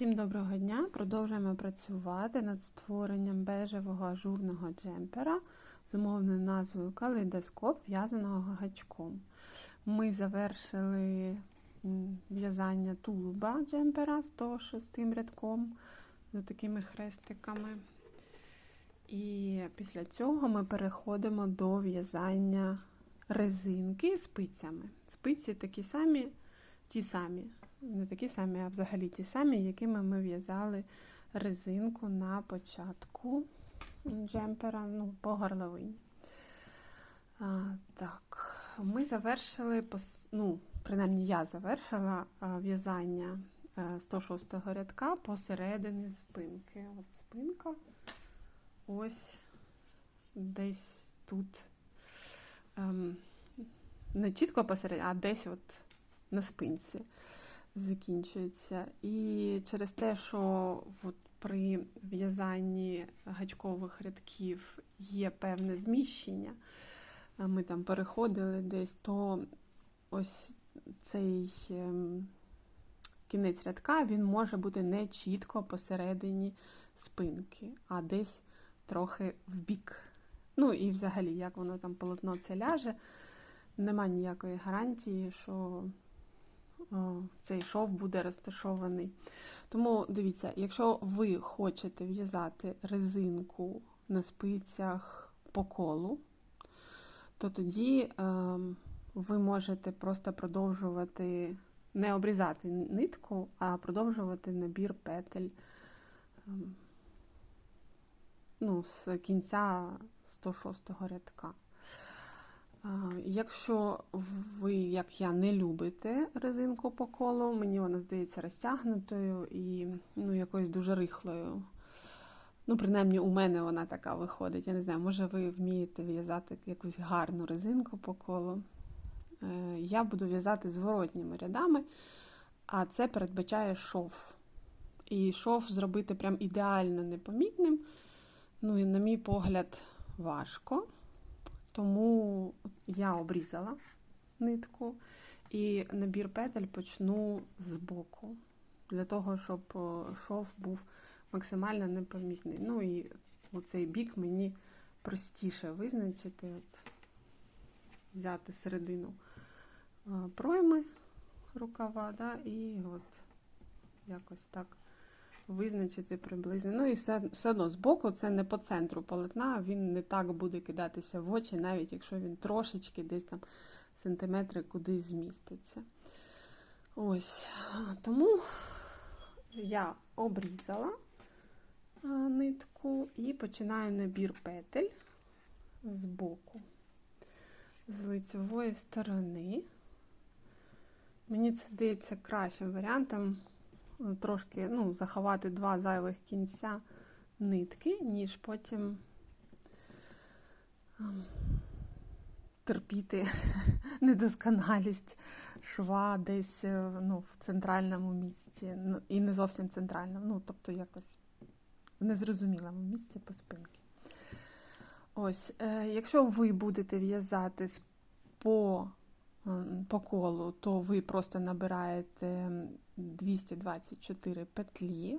Всім доброго дня! Продовжуємо працювати над створенням бежевого ажурного джемпера з умовною назвою калейдоскоп в'язаного гачком. Ми завершили в'язання тулуба джемпера 106 рядком з такими хрестиками. І після цього ми переходимо до в'язання резинки спицями. Спиці такі самі, ті самі не такі самі, а взагалі ті самі, якими ми в'язали резинку на початку джемпера ну, по горловині. А, Так, ми завершили, ну, принаймні я завершила в'язання 106 го рядка посередині спинки. От спинка ось десь тут. Ем, не чітко посередині, а десь от на спинці закінчується. І через те, що от при в'язанні гачкових рядків є певне зміщення, ми там переходили десь, то ось цей ем, кінець рядка він може бути не чітко посередині спинки, а десь трохи в бік. Ну і взагалі, як воно там полотно це ляже, нема ніякої гарантії, що цей шов буде розташований. Тому дивіться, якщо ви хочете в'язати резинку на спицях по колу, то тоді е, ви можете просто продовжувати не обрізати нитку, а продовжувати набір петель е, ну, з кінця 106 рядка. Якщо ви, як я, не любите резинку по колу, мені вона здається розтягнутою і ну, якоюсь дуже рихлою. Ну, принаймні, у мене вона така виходить. Я не знаю, може ви вмієте в'язати якусь гарну резинку по колу. Е, я буду в'язати зворотніми рядами, а це передбачає шов. І шов зробити прям ідеально непомітним. Ну, і, на мій погляд, важко. Тому я обрізала нитку і набір петель почну з боку, для того, щоб шов був максимально непомітний. Ну і цей бік мені простіше визначити, от, взяти середину пройми рукава, да, і от якось так визначити приблизно. Ну і все все одно збоку це не по центру полотна, він не так буде кидатися в очі, навіть якщо він трошечки десь там сантиметри кудись зміститься. Ось, тому я обрізала нитку і починаю набір петель з боку, з лицевої сторони. Мені це здається кращим варіантом трошки ну, заховати два зайвих кінця нитки, ніж потім ем, терпіти недосконалість шва десь е, ну, в центральному місці, і не зовсім центральному, ну, тобто якось в незрозумілому місці по спинки. Ось, е, якщо ви будете в'язати по по колу, то ви просто набираєте 224 петлі,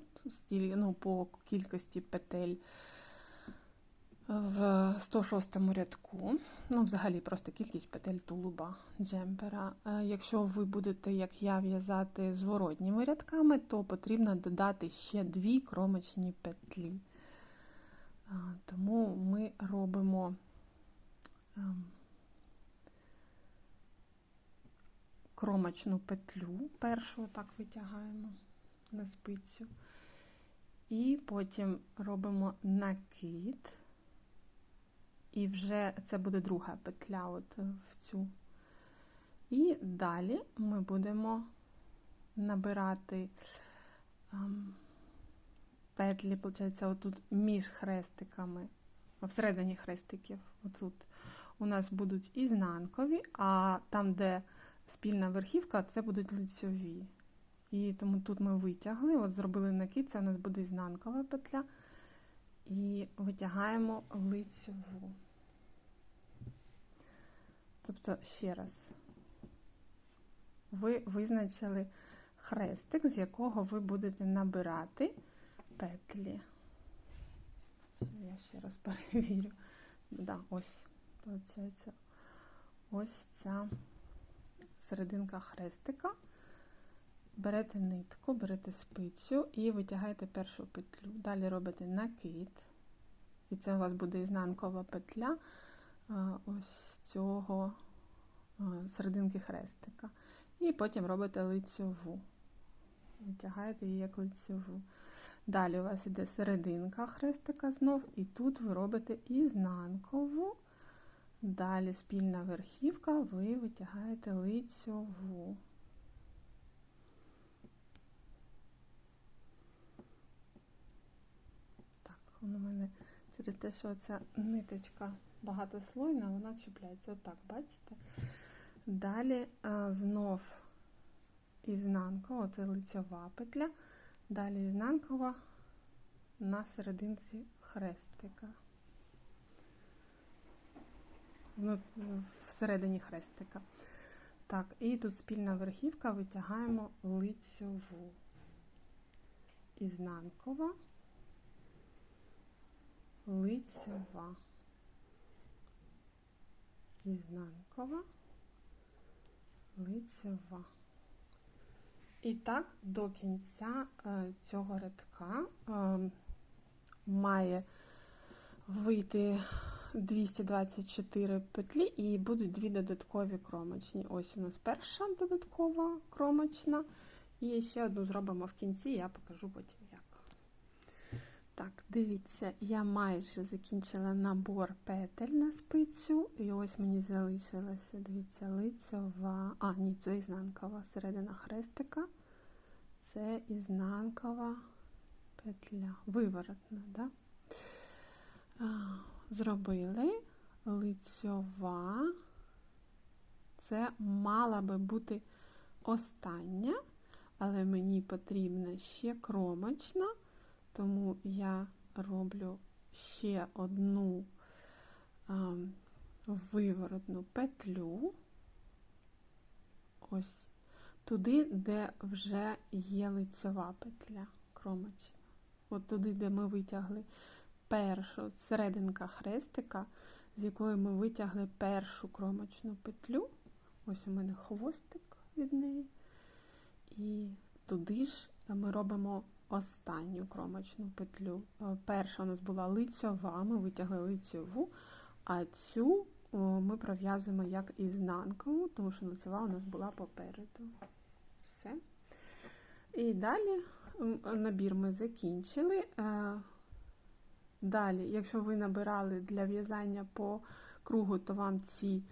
ну, по кількості петель в 106 рядку. Ну, взагалі, просто кількість петель тулуба джемпера. Якщо ви будете, як я, в'язати зворотніми рядками, то потрібно додати ще дві кромочні петлі. Тому ми робимо. Ем, кромочну петлю, першу так витягаємо на спицю. І потім робимо накид, і вже це буде друга петля от в цю. І далі ми будемо набирати ем, петлі, виходить, отут між хрестиками, всередині хрестиків, отут у нас будуть ізнанкові, а там, де спільна верхівка це будуть лицьові. І тому тут ми витягли, от зробили накид, це у нас буде ізнанкова петля. І витягаємо лицьову. Тобто, ще раз, ви визначили хрестик, з якого ви будете набирати петлі. Я ще раз перевірю. Да, ось, виходить, ось ця серединка хрестика. Берете нитку, берете спицю і витягаєте першу петлю. Далі робите накид. І це у вас буде ізнанкова петля а, ось цього серединки хрестика. І потім робите лицьову. Витягаєте її як лицьову. Далі у вас іде серединка хрестика знов, і тут ви робите ізнанкову. Далі спільна верхівка, ви витягаєте лицьову. Так, воно у мене через те, що ця ниточка багатослойна, вона чіпляється. Отак, бачите? Далі знов ізнанкова, це лицьова петля. Далі ізнанкова на серединці хрестика. Ну, всередині хрестика. Так, і тут спільна верхівка витягаємо лицьову. Ізнанкова, лицьова, ізнанкова, лицьова. І так до кінця е, цього рядка е, має вийти 224 петлі і будуть дві додаткові кромочні. Ось у нас перша додаткова кромочна. І ще одну зробимо в кінці, я покажу потім як. Так, дивіться, я майже закінчила набор петель на спицю. І ось мені залишилася, дивіться, лицьова. А, ні, це ізнанкова середина хрестика. Це ізнанкова петля. Виворотна, да? Зробили лицьова. Це мала би бути остання, але мені потрібна ще кромочна, тому я роблю ще одну а, виворотну петлю. Ось туди, де вже є лицьова петля кромочна. От туди, де ми витягли першу серединка хрестика, з якої ми витягли першу кромочну петлю. Ось у мене хвостик від неї. І туди ж ми робимо останню кромочну петлю. Перша у нас була лицьова, ми витягли лицьову, а цю ми пров'язуємо як ізнанкову, тому що лицьова у нас була попереду. Все. І далі набір ми закінчили. Далі, якщо ви набирали для в'язання по кругу, то вам ці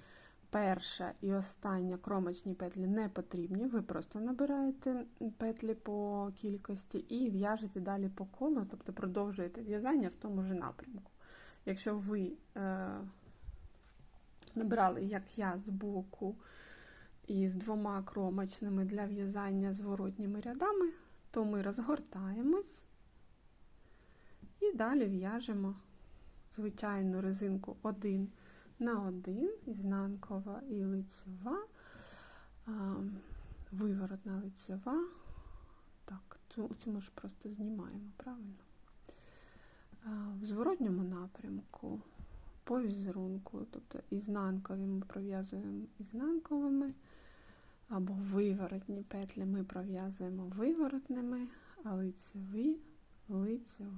перша і остання кромочні петлі не потрібні. Ви просто набираєте петлі по кількості і в'яжете далі по колу, тобто продовжуєте в'язання в тому ж напрямку. Якщо ви е, набирали, як я, з боку і з двома кромочними для в'язання зворотніми рядами, то ми розгортаємось. І далі в'яжемо звичайну резинку 1 на 1, ізнанкова і лицьова, виворотна лицьова. Так, цю, цю ми ж просто знімаємо, правильно? В зворотньому напрямку по візерунку, тобто ізнанкові ми пров'язуємо ізнанковими, або виворотні петлі ми пров'язуємо виворотними, а лицеві лицевими.